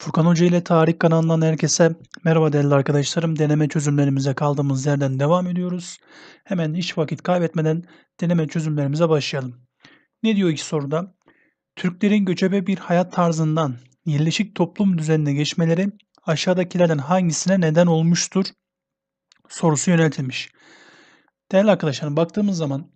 Furkan Hoca ile Tarih kanalından herkese merhaba değerli arkadaşlarım. Deneme çözümlerimize kaldığımız yerden devam ediyoruz. Hemen hiç vakit kaybetmeden deneme çözümlerimize başlayalım. Ne diyor iki soruda? Türklerin göçebe bir hayat tarzından yerleşik toplum düzenine geçmeleri aşağıdakilerden hangisine neden olmuştur? Sorusu yöneltilmiş. Değerli arkadaşlarım baktığımız zaman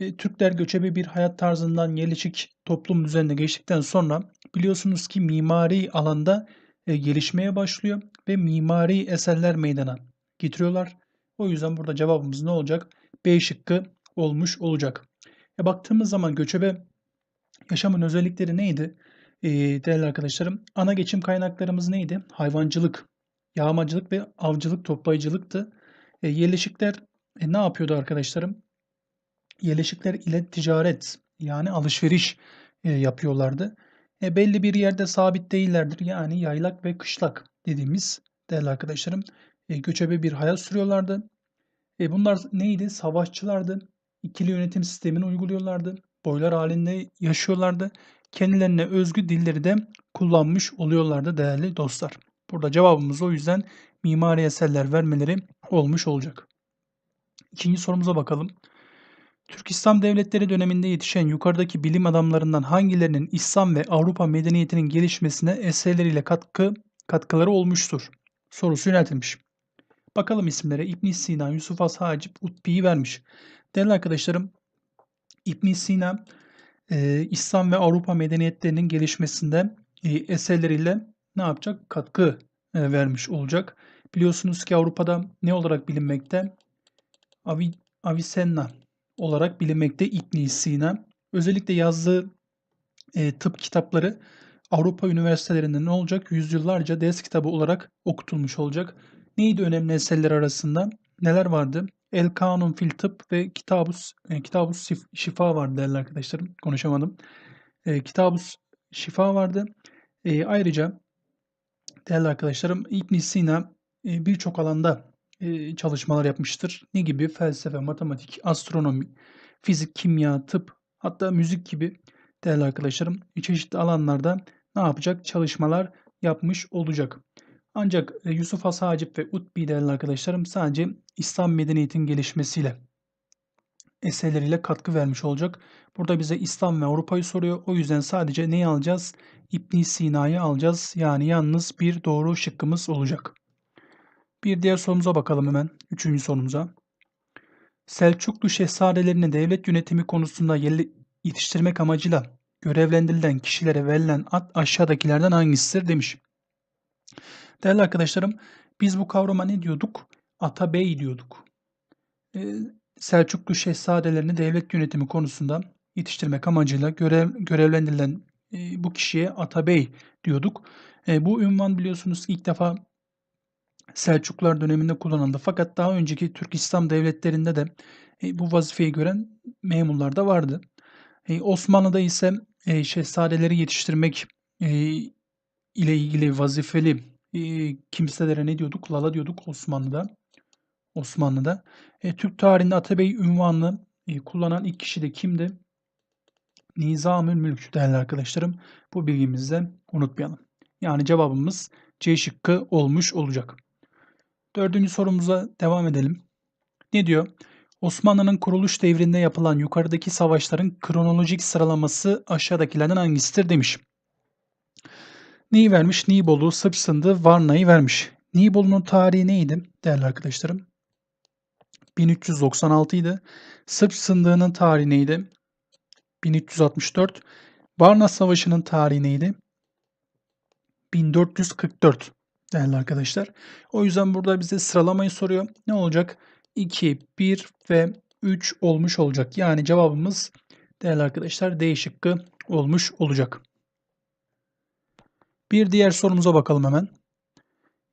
e, Türkler göçebe bir hayat tarzından yerleşik toplum düzenine geçtikten sonra biliyorsunuz ki mimari alanda e, gelişmeye başlıyor ve mimari eserler meydana getiriyorlar. O yüzden burada cevabımız ne olacak? B şıkkı olmuş olacak. E, baktığımız zaman göçebe yaşamın özellikleri neydi? E, değerli arkadaşlarım ana geçim kaynaklarımız neydi? Hayvancılık, yağmacılık ve avcılık, toplayıcılıktı. E, yerleşikler e, ne yapıyordu arkadaşlarım? Yerleşikler ile ticaret yani alışveriş e, yapıyorlardı. E, belli bir yerde sabit değillerdir. Yani yaylak ve kışlak dediğimiz değerli arkadaşlarım e, göçebe bir hayat sürüyorlardı. E, bunlar neydi? Savaşçılardı. İkili yönetim sistemini uyguluyorlardı. Boylar halinde yaşıyorlardı. Kendilerine özgü dilleri de kullanmış oluyorlardı değerli dostlar. Burada cevabımız o yüzden mimari eserler vermeleri olmuş olacak. İkinci sorumuza bakalım. Türk İslam devletleri döneminde yetişen yukarıdaki bilim adamlarından hangilerinin İslam ve Avrupa medeniyetinin gelişmesine eserleriyle katkı katkıları olmuştur? Sorusu yöneltilmiş. Bakalım isimlere İbn Sina, Yusuf Has Hacip, Utbi'yi vermiş. Değerli arkadaşlarım, İbn Sina e, İslam ve Avrupa medeniyetlerinin gelişmesinde e, eserleriyle ne yapacak? Katkı e, vermiş olacak. Biliyorsunuz ki Avrupa'da ne olarak bilinmekte? Avi, Avicenna olarak bilinmekte İbn Sina. Özellikle yazdığı e, tıp kitapları Avrupa üniversitelerinde ne olacak? Yüzyıllarca ders kitabı olarak okutulmuş olacak. Neydi önemli eserler arasında? Neler vardı? El Kanun fil tıp ve Kitabus, e, Kitabus Şifa vardı değerli arkadaşlarım. Konuşamadım. E, Kitabus Şifa vardı. E, ayrıca değerli arkadaşlarım İbn Sina e, birçok alanda çalışmalar yapmıştır. Ne gibi? Felsefe, matematik, astronomi, fizik, kimya, tıp, hatta müzik gibi değerli arkadaşlarım çeşitli alanlarda ne yapacak? Çalışmalar yapmış olacak. Ancak Yusuf Has Hacip ve Utbi değerli arkadaşlarım sadece İslam medeniyetinin gelişmesiyle eserleriyle katkı vermiş olacak. Burada bize İslam ve Avrupa'yı soruyor. O yüzden sadece neyi alacağız? İbn Sina'yı alacağız. Yani yalnız bir doğru şıkkımız olacak. Bir diğer sorumuza bakalım hemen. Üçüncü sorumuza. Selçuklu şehzadelerini devlet yönetimi konusunda yetiştirmek amacıyla görevlendirilen kişilere verilen ad aşağıdakilerden hangisidir demiş. Değerli arkadaşlarım biz bu kavrama ne diyorduk? Atabey diyorduk. Ee, Selçuklu şehzadelerini devlet yönetimi konusunda yetiştirmek amacıyla görev, görevlendirilen e, bu kişiye Atabey diyorduk. E, bu ünvan biliyorsunuz ilk defa Selçuklular döneminde kullanıldı. Fakat daha önceki Türk İslam devletlerinde de e, bu vazifeyi gören memurlar da vardı. E, Osmanlı'da ise e, şehzadeleri yetiştirmek ile ilgili vazifeli kimselere ne diyorduk? Lala diyorduk Osmanlı'da. Osmanlı'da. Türk tarihinde Atabey ünvanını kullanan ilk kişi de kimdi? Nizamül Mülk değerli arkadaşlarım. Bu bilgimizi de unutmayalım. Yani cevabımız C şıkkı olmuş olacak. Dördüncü sorumuza devam edelim. Ne diyor? Osmanlı'nın kuruluş devrinde yapılan yukarıdaki savaşların kronolojik sıralaması aşağıdakilerden hangisidir demiş. Neyi vermiş? Nibolu, Sıpsındı, Varna'yı vermiş. Nibolu'nun tarihi neydi değerli arkadaşlarım? 1396 idi. Sırp Sındığı'nın tarihi neydi? 1364. Varna Savaşı'nın tarihi neydi? 1444 değerli arkadaşlar. O yüzden burada bize sıralamayı soruyor. Ne olacak? 2, 1 ve 3 olmuş olacak. Yani cevabımız değerli arkadaşlar D şıkkı olmuş olacak. Bir diğer sorumuza bakalım hemen.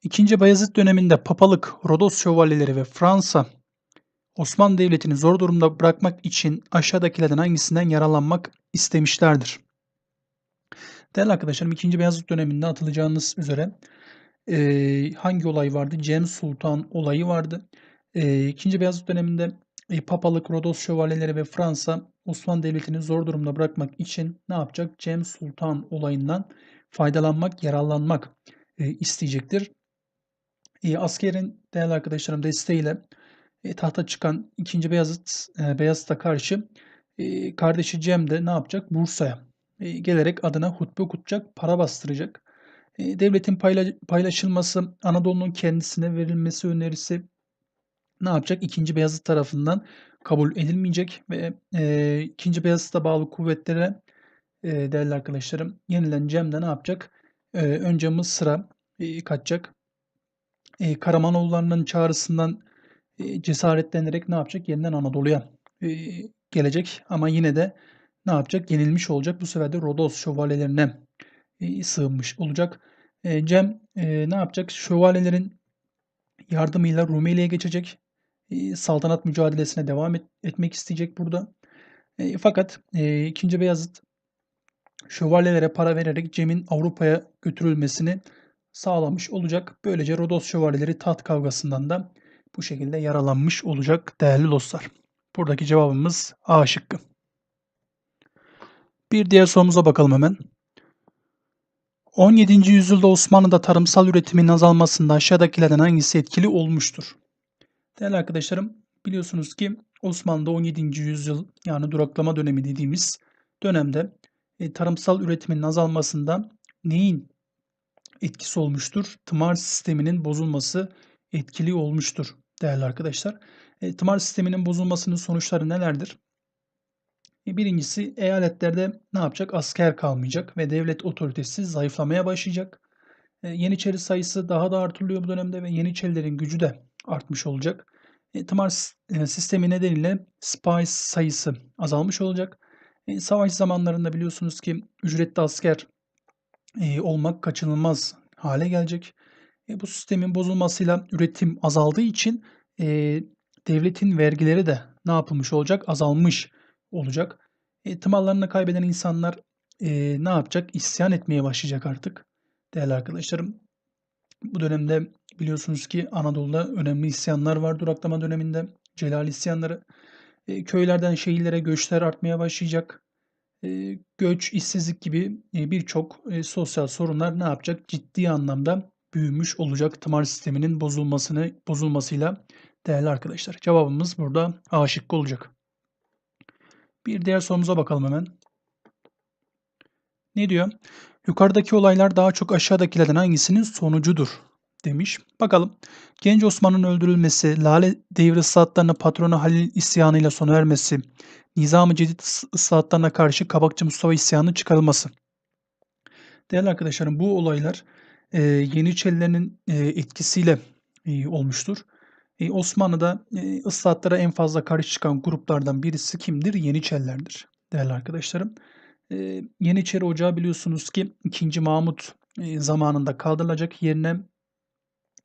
İkinci Bayezid döneminde papalık, Rodos şövalyeleri ve Fransa Osmanlı Devleti'ni zor durumda bırakmak için aşağıdakilerden hangisinden yararlanmak istemişlerdir? Değerli arkadaşlarım 2. Beyazıt döneminde atılacağınız üzere e, hangi olay vardı? Cem Sultan olayı vardı. E, 2. Beyazıt döneminde e, Papalık, Rodos şövalyeleri ve Fransa Osmanlı Devleti'ni zor durumda bırakmak için ne yapacak? Cem Sultan olayından faydalanmak, yararlanmak e, isteyecektir. E, askerin değerli arkadaşlarım desteğiyle e, tahta çıkan 2. Beyazıt e, Beyazıt'a karşı e, kardeşi Cem de ne yapacak? Bursa'ya e, gelerek adına hutbe okutacak, para bastıracak. E, devletin payla, paylaşılması, Anadolu'nun kendisine verilmesi önerisi ne yapacak? 2. Beyazıt tarafından kabul edilmeyecek ve e, 2. Beyazıt'a bağlı kuvvetlere e, değerli arkadaşlarım yenilen Cem de ne yapacak? E, önce Mısır'a e, kaçacak. E, Karamanoğullarının çağrısından e, cesaretlenerek ne yapacak? Yeniden Anadolu'ya e, gelecek ama yine de ne yapacak? Yenilmiş olacak. Bu sefer de Rodos şövalyelerine sığınmış olacak. E, Cem e, ne yapacak? Şövalyelerin yardımıyla Rumeli'ye geçecek. E, saltanat mücadelesine devam et, etmek isteyecek burada. E, fakat e, 2. Beyazıt şövalyelere para vererek Cem'in Avrupa'ya götürülmesini sağlamış olacak. Böylece Rodos şövalyeleri taht kavgasından da bu şekilde yaralanmış olacak değerli dostlar. Buradaki cevabımız A şıkkı. Bir diğer sorumuza bakalım hemen. 17. yüzyılda Osmanlı'da tarımsal üretimin azalmasında aşağıdakilerden hangisi etkili olmuştur? Değerli arkadaşlarım biliyorsunuz ki Osmanlı'da 17. yüzyıl yani duraklama dönemi dediğimiz dönemde e, tarımsal üretimin azalmasında neyin etkisi olmuştur? Tımar sisteminin bozulması etkili olmuştur değerli arkadaşlar. E, tımar sisteminin bozulmasının sonuçları nelerdir? E, birincisi eyaletlerde ne yapacak? Asker kalmayacak ve devlet otoritesi zayıflamaya başlayacak. E, Yeniçeri sayısı daha da artırılıyor bu dönemde ve Yeniçerilerin gücü de artmış olacak. E, tımar sistemi nedeniyle spy sayısı azalmış olacak. Savaş zamanlarında biliyorsunuz ki ücretli asker olmak kaçınılmaz hale gelecek. Bu sistemin bozulmasıyla üretim azaldığı için devletin vergileri de ne yapılmış olacak? Azalmış olacak. E, tımarlarını kaybeden insanlar e, ne yapacak? İsyan etmeye başlayacak artık. Değerli arkadaşlarım bu dönemde biliyorsunuz ki Anadolu'da önemli isyanlar var duraklama döneminde. Celal isyanları. E, köylerden şehirlere göçler artmaya başlayacak. E, göç, işsizlik gibi e, birçok e, sosyal sorunlar ne yapacak? Ciddi anlamda büyümüş olacak tımar sisteminin bozulmasını bozulmasıyla değerli arkadaşlar. Cevabımız burada A şıkkı olacak. Bir diğer sorumuza bakalım hemen. Ne diyor? Yukarıdaki olaylar daha çok aşağıdakilerden hangisinin sonucudur demiş. Bakalım. Genç Osman'ın öldürülmesi, Lale devri ıslahatlarına patronu Halil isyanıyla sona ermesi, Nizam-ı Cedid ıslahatlarına karşı Kabakçı Mustafa isyanının çıkarılması. Değerli arkadaşlarım bu olaylar e, Yeniçerilerin e, etkisiyle e, olmuştur. E, Osmanlı'da e, ıslahatlara en fazla karşı çıkan gruplardan birisi kimdir? Yeniçerilerdir değerli arkadaşlarım. E, Yeniçeri Ocağı biliyorsunuz ki 2. Mahmut e, zamanında kaldırılacak. Yerine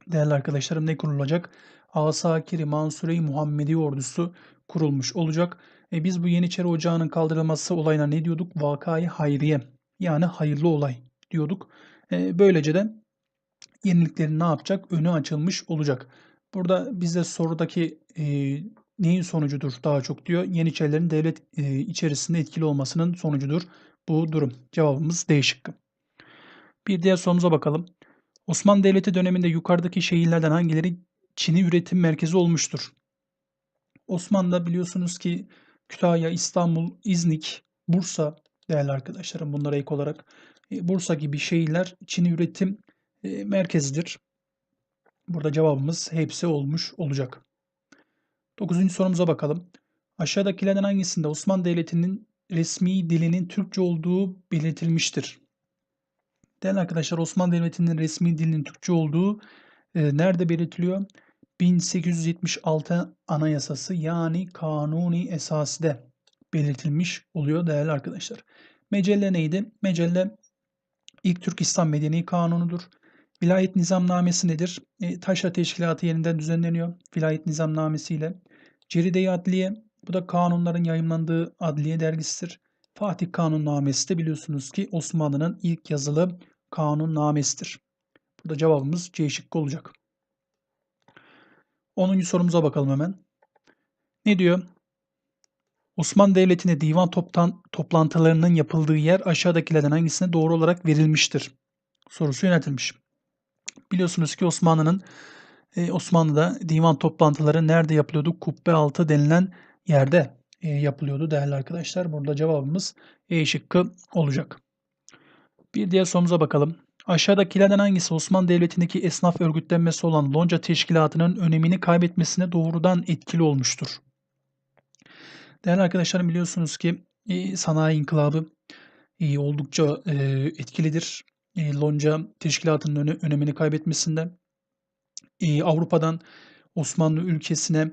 değerli arkadaşlarım ne kurulacak? Asakiri Mansure-i Muhammedi ordusu kurulmuş olacak. E, biz bu Yeniçeri Ocağı'nın kaldırılması olayına ne diyorduk? Vakayı hayriye yani hayırlı olay diyorduk. E, böylece de yeniliklerin ne yapacak? Önü açılmış olacak. Burada bize sorudaki e, neyin sonucudur daha çok diyor. Yeniçerilerin devlet e, içerisinde etkili olmasının sonucudur bu durum. Cevabımız D şıkkı. Bir diğer sorumuza bakalım. Osmanlı Devleti döneminde yukarıdaki şehirlerden hangileri Çin'i üretim merkezi olmuştur? Osmanlı'da biliyorsunuz ki Kütahya, İstanbul, İznik, Bursa değerli arkadaşlarım bunlara ek olarak e, Bursa gibi şehirler Çin'i üretim e, merkezidir. Burada cevabımız hepsi olmuş olacak. Dokuzuncu sorumuza bakalım. Aşağıdakilerden hangisinde Osmanlı Devleti'nin resmi dilinin Türkçe olduğu belirtilmiştir? Değerli arkadaşlar Osmanlı Devleti'nin resmi dilinin Türkçe olduğu e, nerede belirtiliyor? 1876 Anayasası yani Kanuni Esasi'de belirtilmiş oluyor değerli arkadaşlar. Mecelle neydi? Mecelle ilk Türk İslam Medeni Kanunu'dur. Vilayet Nizamnamesi nedir? E, taşra teşkilatı yeniden düzenleniyor. Vilayet Nizamnamesi ile. Ceride-i Adliye, bu da kanunların yayınlandığı adliye dergisidir. Fatih Kanunnamesi de biliyorsunuz ki Osmanlı'nın ilk yazılı kanunnamesidir. Burada cevabımız C şıkkı olacak. 10. sorumuza bakalım hemen. Ne diyor? Osmanlı Devleti'nde divan toptan, toplantılarının yapıldığı yer aşağıdakilerden hangisine doğru olarak verilmiştir? Sorusu yöneltilmiş. Biliyorsunuz ki Osmanlı'nın e, Osmanlı'da divan toplantıları nerede yapılıyordu? Kubbe altı denilen yerde e, yapılıyordu değerli arkadaşlar. Burada cevabımız E şıkkı olacak. Bir diğer sorumuza bakalım. Aşağıdakilerden hangisi Osmanlı Devleti'ndeki esnaf örgütlenmesi olan Lonca Teşkilatı'nın önemini kaybetmesine doğrudan etkili olmuştur? Değerli arkadaşlarım biliyorsunuz ki e, sanayi inkılabı oldukça etkilidir. E, Lonca Teşkilatı'nın öne, önemini kaybetmesinde e, Avrupa'dan Osmanlı ülkesine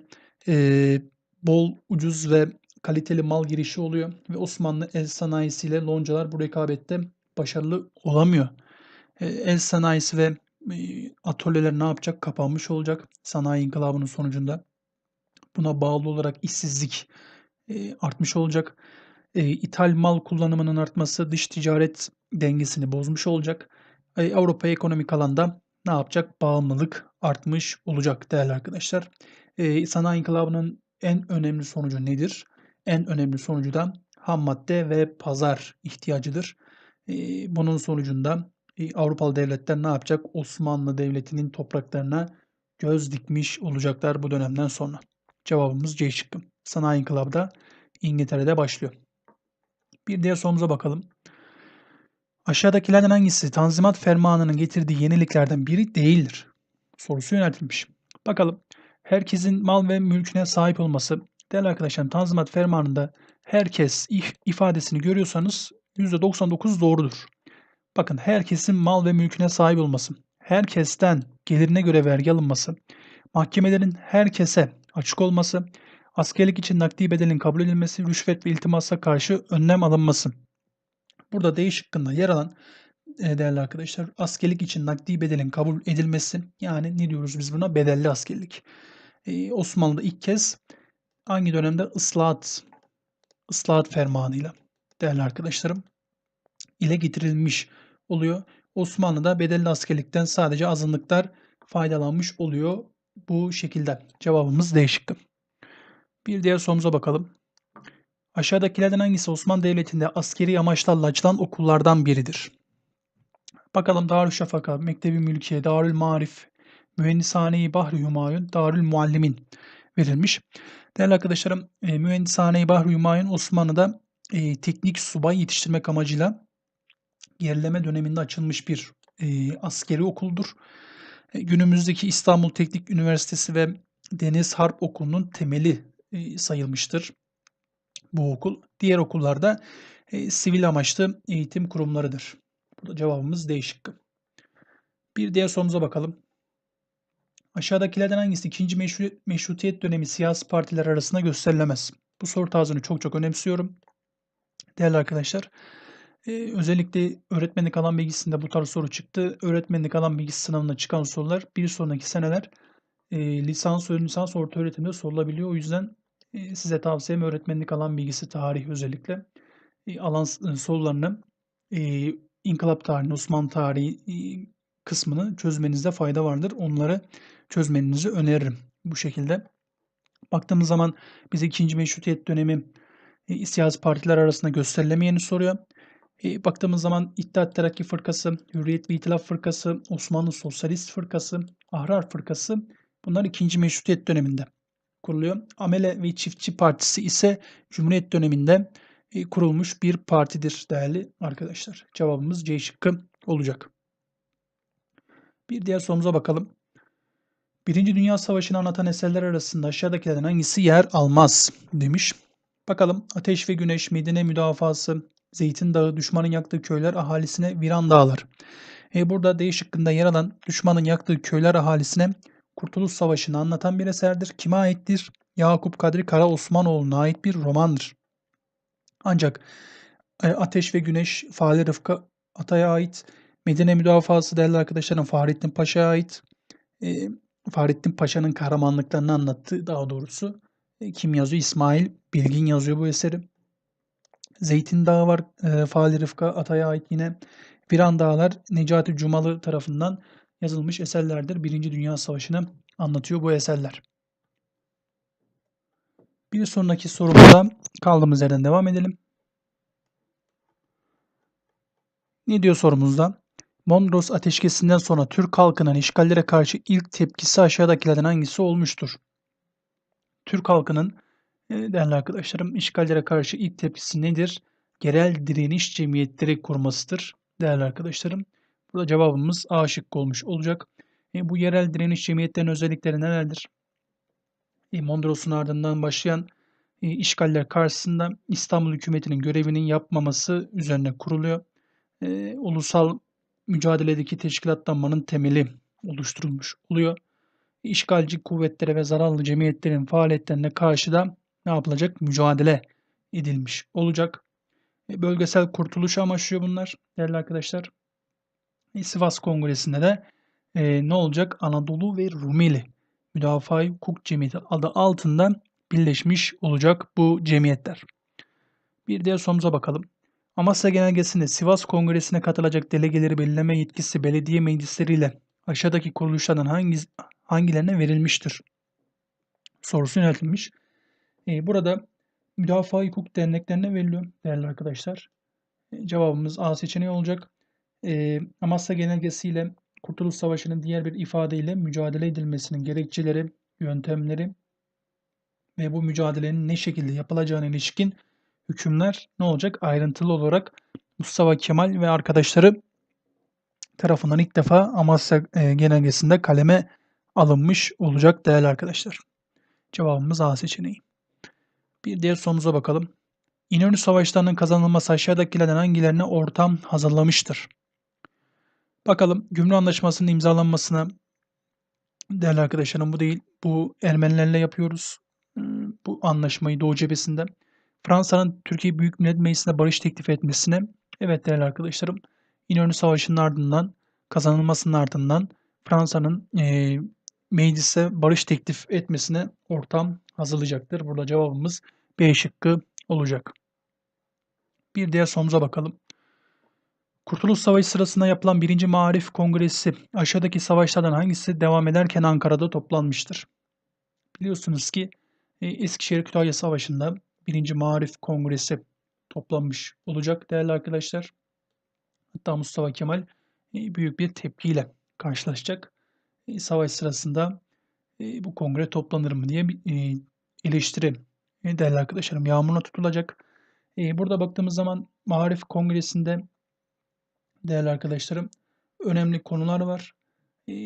e, bol, ucuz ve kaliteli mal girişi oluyor ve Osmanlı el sanayisiyle loncalar bu rekabette başarılı olamıyor. E, el sanayisi ve e, atölyeler ne yapacak? Kapanmış olacak sanayi inkılabının sonucunda. Buna bağlı olarak işsizlik e, artmış olacak. E, ithal mal kullanımının artması dış ticaret dengesini bozmuş olacak. E, Avrupa ekonomik alanda ne yapacak? Bağımlılık artmış olacak değerli arkadaşlar. E, sanayi inkılabının en önemli sonucu nedir? En önemli sonucu da ham madde ve pazar ihtiyacıdır. E, bunun sonucunda e, Avrupalı devletler ne yapacak? Osmanlı Devleti'nin topraklarına göz dikmiş olacaklar bu dönemden sonra. Cevabımız C şıkkı. Sanayi inkılabı da İngiltere'de başlıyor. Bir diğer sorumuza bakalım. Aşağıdakilerden hangisi Tanzimat Fermanı'nın getirdiği yeniliklerden biri değildir? Sorusu yöneltilmiş. Bakalım. Herkesin mal ve mülküne sahip olması. Değerli arkadaşlar Tanzimat Fermanı'nda herkes if ifadesini görüyorsanız %99 doğrudur. Bakın herkesin mal ve mülküne sahip olması, herkesten gelirine göre vergi alınması, mahkemelerin herkese açık olması, askerlik için nakdi bedelin kabul edilmesi, rüşvet ve iltimasa karşı önlem alınması. Burada D şıkkında yer alan e, değerli arkadaşlar askerlik için nakdi bedelin kabul edilmesi yani ne diyoruz biz buna bedelli askerlik. Ee, Osmanlı'da ilk kez hangi dönemde ıslahat ıslahat fermanıyla değerli arkadaşlarım ile getirilmiş oluyor. Osmanlı'da bedelli askerlikten sadece azınlıklar faydalanmış oluyor bu şekilde. Cevabımız D. Bir diğer sorumuza bakalım. Aşağıdakilerden hangisi Osmanlı Devleti'nde askeri amaçlarla açılan okullardan biridir? Bakalım Darüşşafaka, Mektebi Mülkiye, Darül Marif, Mühendishane-i Bahri Hümayun, Darül Muallimin verilmiş. Değerli arkadaşlarım, e, Mühendishane-i Bahri Hümayun Osmanlı'da e, teknik subay yetiştirmek amacıyla gerileme döneminde açılmış bir e, askeri okuldur. E, günümüzdeki İstanbul Teknik Üniversitesi ve Deniz Harp Okulu'nun temeli sayılmıştır bu okul. Diğer okullarda e, sivil amaçlı eğitim kurumlarıdır. Burada cevabımız D şıkkı. Bir diğer sorumuza bakalım. Aşağıdakilerden hangisi ikinci meşru, meşrutiyet dönemi siyasi partiler arasında gösterilemez? Bu soru tarzını çok çok önemsiyorum. Değerli arkadaşlar, e, özellikle öğretmenlik alan bilgisinde bu tarz soru çıktı. Öğretmenlik alan bilgisi sınavına çıkan sorular bir sonraki seneler e, lisans, ön lisans, orta öğretimde sorulabiliyor. O yüzden e, size tavsiyem öğretmenlik alan bilgisi, tarih özellikle e, alan e, sorularını e, İnkılap tarihi, Osmanlı tarihi e, kısmını çözmenizde fayda vardır. Onları çözmenizi öneririm bu şekilde. Baktığımız zaman bize ikinci meşrutiyet dönemi siyasi partiler arasında gösterilemeyeni soruyor. E, baktığımız zaman İttihat Terakki Fırkası, Hürriyet ve İtilaf Fırkası, Osmanlı Sosyalist Fırkası, Ahrar Fırkası bunlar ikinci meşrutiyet döneminde kuruluyor. Amele ve Çiftçi Partisi ise Cumhuriyet döneminde e, kurulmuş bir partidir değerli arkadaşlar. Cevabımız C şıkkı olacak. Bir diğer sorumuza bakalım. Birinci Dünya Savaşı'nı anlatan eserler arasında aşağıdakilerden hangisi yer almaz demiş. Bakalım Ateş ve Güneş, Medine Müdafası, Zeytin Dağı, düşmanın yaktığı köyler ahalisine viran dağlar. E burada D şıkkında yer alan düşmanın yaktığı köyler ahalisine Kurtuluş Savaşı'nı anlatan bir eserdir. Kime aittir? Yakup Kadri Kara Osmanoğlu'na ait bir romandır. Ancak e, Ateş ve Güneş Fahri Rıfkı Atay'a ait. Medine Müdafası değerli arkadaşlarım Fahrettin Paşa'ya ait. E, Fahrettin Paşa'nın kahramanlıklarını anlattığı daha doğrusu. E, kim yazıyor? İsmail Bilgin yazıyor bu eseri. Zeytin Dağı var. E, Fahri Rıfkı Atay'a ait yine. Viran Dağlar Necati Cumalı tarafından yazılmış eserlerdir. Birinci Dünya Savaşı'nı anlatıyor bu eserler. Bir sonraki sorumuza kaldığımız yerden devam edelim. Ne diyor sorumuzda? Mondros ateşkesinden sonra Türk halkının işgallere karşı ilk tepkisi aşağıdakilerden hangisi olmuştur? Türk halkının e, değerli arkadaşlarım işgallere karşı ilk tepkisi nedir? Yerel direniş cemiyetleri kurmasıdır değerli arkadaşlarım. Burada cevabımız A şıkkı olmuş olacak. E, bu yerel direniş cemiyetlerinin özellikleri nelerdir? E, Mondros'un ardından başlayan e, işgaller karşısında İstanbul hükümetinin görevinin yapmaması üzerine kuruluyor. E, ulusal mücadeledeki teşkilatlanmanın temeli oluşturulmuş oluyor. İşgalci kuvvetlere ve zararlı cemiyetlerin faaliyetlerine karşı da ne yapılacak? Mücadele edilmiş olacak. E, bölgesel kurtuluş amaçlıyor bunlar değerli arkadaşlar. Sivas Kongresi'nde de e, ne olacak? Anadolu ve Rumeli Müdafaa Hukuk Cemiyeti adı altında birleşmiş olacak bu cemiyetler. Bir diğer sorumuza bakalım. Amasya Genelgesi'nde Sivas Kongresi'ne katılacak delegeleri belirleme yetkisi belediye meclisleriyle aşağıdaki kuruluşlardan hangi, hangilerine verilmiştir? Sorusu yöneltilmiş. Ee, burada müdafaa hukuk derneklerine veriliyor değerli arkadaşlar. Ee, cevabımız A seçeneği olacak. Ee, Amasya Genelgesi ile Kurtuluş Savaşı'nın diğer bir ifadeyle mücadele edilmesinin gerekçeleri, yöntemleri ve bu mücadelenin ne şekilde yapılacağına ilişkin hükümler ne olacak? Ayrıntılı olarak Mustafa Kemal ve arkadaşları tarafından ilk defa Amasya e, genelgesinde kaleme alınmış olacak değerli arkadaşlar. Cevabımız A seçeneği. Bir diğer sorumuza bakalım. İnönü Savaşları'nın kazanılması aşağıdakilerden hangilerine ortam hazırlamıştır? Bakalım Gümrük Anlaşması'nın imzalanmasına değerli arkadaşlarım bu değil. Bu Ermenilerle yapıyoruz. Hmm, bu anlaşmayı Doğu cephesinde. Fransa'nın Türkiye Büyük Millet Meclisi'ne barış teklif etmesine evet değerli arkadaşlarım İnönü Savaşı'nın ardından kazanılmasının ardından Fransa'nın e, meclise barış teklif etmesine ortam hazırlayacaktır. Burada cevabımız B şıkkı olacak. Bir diğer sorumuza bakalım. Kurtuluş Savaşı sırasında yapılan 1. Marif Kongresi aşağıdaki savaşlardan hangisi devam ederken Ankara'da toplanmıştır? Biliyorsunuz ki e, Eskişehir Kütahya Savaşı'nda 1. Marif Kongresi toplanmış olacak değerli arkadaşlar. Hatta Mustafa Kemal e, büyük bir tepkiyle karşılaşacak. E, savaş sırasında bu kongre toplanır mı diye bir eleştiri değerli arkadaşlarım yağmuruna tutulacak. Burada baktığımız zaman Marif Kongresi'nde değerli arkadaşlarım önemli konular var.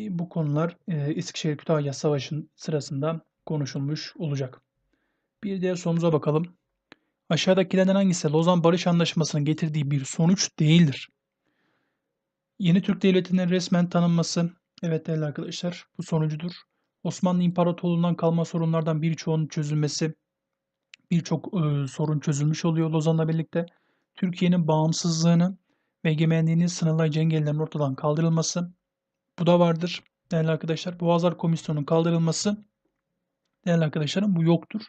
Bu konular Eskişehir Kütahya Savaşı'nın sırasında konuşulmuş olacak. Bir diğer sorumuza bakalım. Aşağıdakilerden hangisi Lozan Barış Anlaşması'nın getirdiği bir sonuç değildir? Yeni Türk Devleti'nin resmen tanınması, evet değerli arkadaşlar bu sonucudur. Osmanlı İmparatorluğu'ndan kalma sorunlardan birçoğunun çözülmesi, birçok e, sorun çözülmüş oluyor Lozan'la birlikte. Türkiye'nin bağımsızlığını ve egemenliğini sınırlayıcı engellerin ortadan kaldırılması, bu da vardır değerli arkadaşlar. Boğazlar Komisyonu'nun kaldırılması, değerli arkadaşlarım bu yoktur.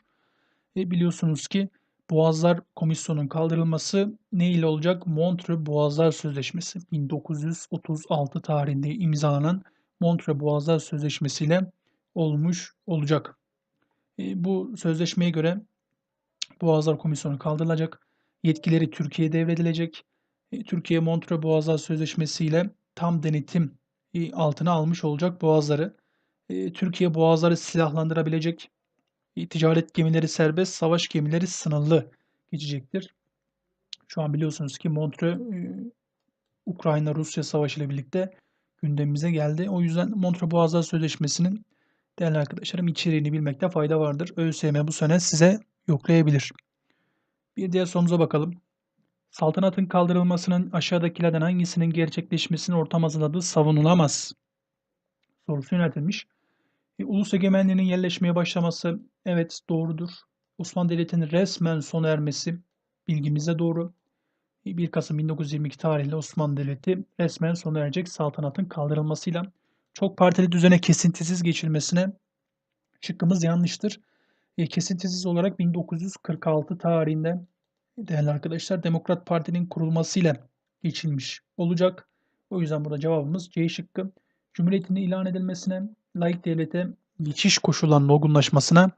E, biliyorsunuz ki Boğazlar Komisyonu'nun kaldırılması ne ile olacak? Montreux Boğazlar Sözleşmesi 1936 tarihinde imzalanan Montreux Boğazlar Sözleşmesi ile olmuş olacak. E, bu sözleşmeye göre Boğazlar Komisyonu kaldırılacak. Yetkileri Türkiye'ye devredilecek. E, Türkiye Montreux Boğazlar Sözleşmesi ile tam denetim e, altına almış olacak boğazları. E, Türkiye boğazları silahlandırabilecek ticaret gemileri serbest, savaş gemileri sınırlı geçecektir. Şu an biliyorsunuz ki Montreux Ukrayna-Rusya savaşı ile birlikte gündemimize geldi. O yüzden Montreux Boğazlar Sözleşmesi'nin değerli arkadaşlarım içeriğini bilmekte fayda vardır. ÖSYM bu sene size yoklayabilir. Bir diğer sorumuza bakalım. Saltanatın kaldırılmasının aşağıdakilerden hangisinin gerçekleşmesini ortam hazırladığı savunulamaz sorusu yöneltilmiş. E, ulus egemenliğinin yerleşmeye başlaması evet doğrudur. Osmanlı Devleti'nin resmen sona ermesi bilgimize doğru. 1 e, Kasım 1922 tarihli Osmanlı Devleti resmen sona erecek saltanatın kaldırılmasıyla çok partili düzene kesintisiz geçilmesine şıkkımız yanlıştır. E, kesintisiz olarak 1946 tarihinde değerli arkadaşlar Demokrat Parti'nin kurulmasıyla geçilmiş olacak. O yüzden burada cevabımız C şıkkı. Cumhuriyetin ilan edilmesine, layık devlete geçiş koşullarının olgunlaşmasına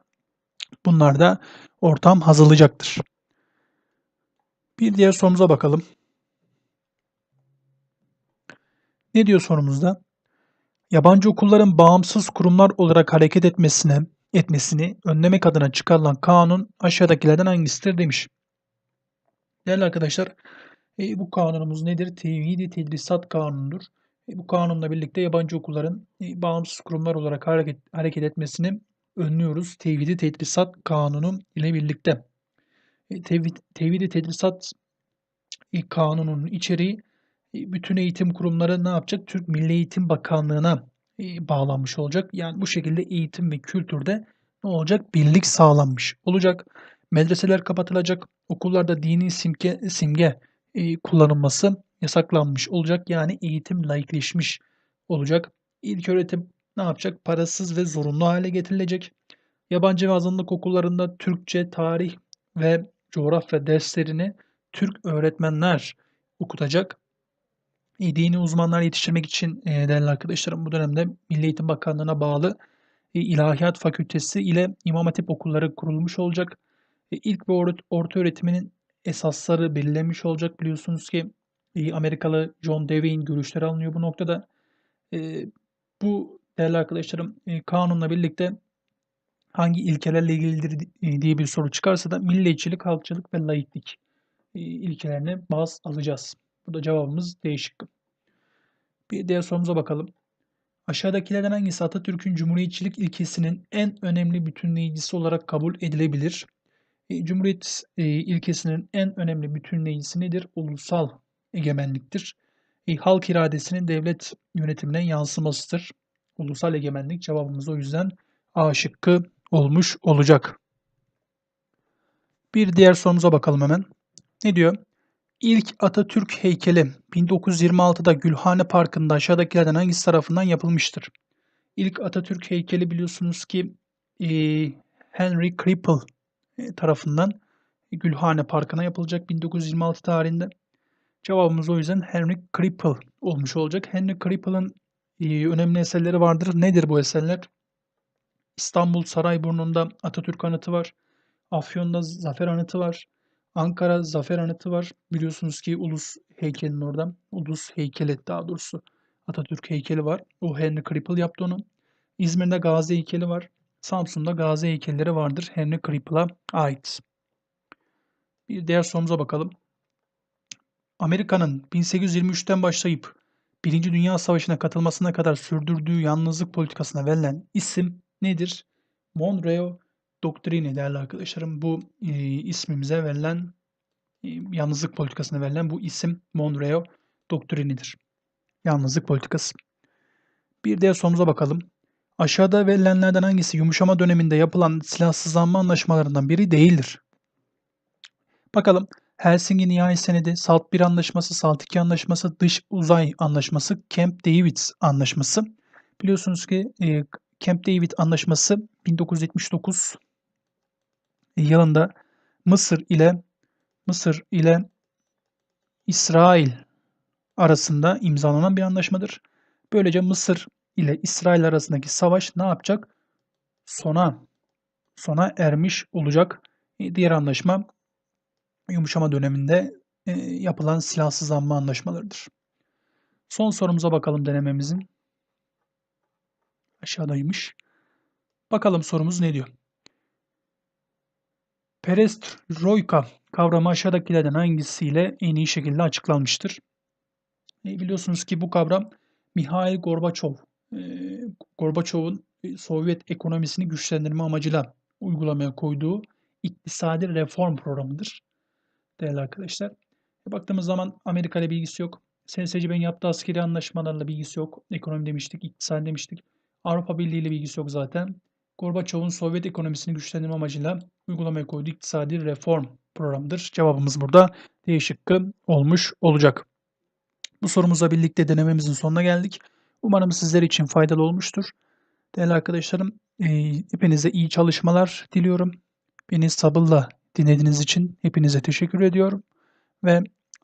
Bunlar da ortam hazırlayacaktır. Bir diğer sorumuza bakalım. Ne diyor sorumuzda? Yabancı okulların bağımsız kurumlar olarak hareket etmesine etmesini önlemek adına çıkarılan kanun aşağıdakilerden hangisidir demiş. Değerli arkadaşlar, e, bu kanunumuz nedir? Tevhidi Tedrisat Kanunu'dur. E, bu kanunla birlikte yabancı okulların e, bağımsız kurumlar olarak hareket, hareket etmesini önlüyoruz. Tevhidi Tedrisat Kanunu ile birlikte. E, tevhid, Tevhidi Tedrisat e, Kanunu'nun içeriği e, bütün eğitim kurumları ne yapacak? Türk Milli Eğitim Bakanlığı'na e, bağlanmış olacak. Yani bu şekilde eğitim ve kültürde ne olacak? Birlik sağlanmış olacak. Medreseler kapatılacak. Okullarda dini simge, simge e, kullanılması yasaklanmış olacak. Yani eğitim laikleşmiş olacak. İlk öğretim ne yapacak? Parasız ve zorunlu hale getirilecek. Yabancı ve azınlık okullarında Türkçe, tarih ve coğrafya derslerini Türk öğretmenler okutacak. E, dini uzmanlar yetiştirmek için e, değerli arkadaşlarım bu dönemde Milli Eğitim Bakanlığı'na bağlı e, İlahiyat Fakültesi ile İmam Hatip okulları kurulmuş olacak. E, ilk ve orta öğretiminin esasları belirlenmiş olacak. Biliyorsunuz ki e, Amerikalı John Dewey'in görüşleri alınıyor bu noktada. E, bu değerli arkadaşlarım kanunla birlikte hangi ilkelerle ilgilidir diye bir soru çıkarsa da milliyetçilik, halkçılık ve laiklik ilkelerine baz alacağız. Bu da cevabımız değişik. Bir diğer sorumuza bakalım. Aşağıdakilerden hangisi Atatürk'ün cumhuriyetçilik ilkesinin en önemli bütünleyicisi olarak kabul edilebilir? E, Cumhuriyet e, ilkesinin en önemli bütünleyicisi nedir? Ulusal egemenliktir. E, halk iradesinin devlet yönetimine yansımasıdır. Ulusal egemenlik cevabımız o yüzden A şıkkı olmuş olacak. Bir diğer sorumuza bakalım hemen. Ne diyor? İlk Atatürk heykeli 1926'da Gülhane Parkı'nda aşağıdakilerden hangisi tarafından yapılmıştır? İlk Atatürk heykeli biliyorsunuz ki e, Henry Cripple tarafından Gülhane Parkı'na yapılacak 1926 tarihinde. Cevabımız o yüzden Henry Cripple olmuş olacak. Henry Cripple'ın e, önemli eserleri vardır. Nedir bu eserler? İstanbul Sarayburnu'nda Atatürk anıtı var. Afyon'da Zafer anıtı var. Ankara Zafer Anıtı var. Biliyorsunuz ki Ulus heykelinin orada. Ulus heykeli daha doğrusu. Atatürk heykeli var. O Henry Cripple yaptı onu. İzmir'de Gazi heykeli var. Samsun'da Gazi heykelleri vardır. Henry Cripple'a ait. Bir diğer sorumuza bakalım. Amerika'nın 1823'ten başlayıp Birinci Dünya Savaşı'na katılmasına kadar sürdürdüğü yalnızlık politikasına verilen isim nedir? Monroe doktrini değerli arkadaşlarım. Bu e, ismimize verilen e, yalnızlık politikasına verilen bu isim Monroe doktrinidir. Yalnızlık politikası. Bir diğer sorumuza bakalım. Aşağıda verilenlerden hangisi yumuşama döneminde yapılan silahsızlanma anlaşmalarından biri değildir? Bakalım. Helsinki Nihai Senedi, SALT 1 Anlaşması, SALT 2 Anlaşması, Dış Uzay Anlaşması, Camp David Anlaşması. Biliyorsunuz ki e, Camp David Anlaşması 1979 yılında Mısır ile Mısır ile İsrail arasında imzalanan bir anlaşmadır. Böylece Mısır ile İsrail arasındaki savaş ne yapacak? Sona sona ermiş olacak. Diğer anlaşma yumuşama döneminde e, yapılan silahsızlanma anlaşmalarıdır. Son sorumuza bakalım denememizin. Aşağıdaymış. Bakalım sorumuz ne diyor? Perestroika kavramı aşağıdakilerden hangisiyle en iyi şekilde açıklanmıştır? E, biliyorsunuz ki bu kavram Mihail Gorbaçov, Gorbaçov'un e, Sovyet ekonomisini güçlendirme amacıyla uygulamaya koyduğu iktisadi reform programıdır. Değerli arkadaşlar. E, baktığımız zaman Amerika ile bilgisi yok. SSCB'nin yaptığı askeri anlaşmalarla bilgisi yok. Ekonomi demiştik, iktisadi demiştik. Avrupa Birliği ile bilgisi yok zaten. Gorbaçov'un Sovyet ekonomisini güçlendirme amacıyla uygulamaya koyduğu iktisadi reform programıdır. Cevabımız burada D olmuş olacak. Bu sorumuzla birlikte denememizin sonuna geldik. Umarım sizler için faydalı olmuştur. Değerli arkadaşlarım, hepinize iyi çalışmalar diliyorum. Beni sabırla dinlediğiniz için hepinize teşekkür ediyorum. Ve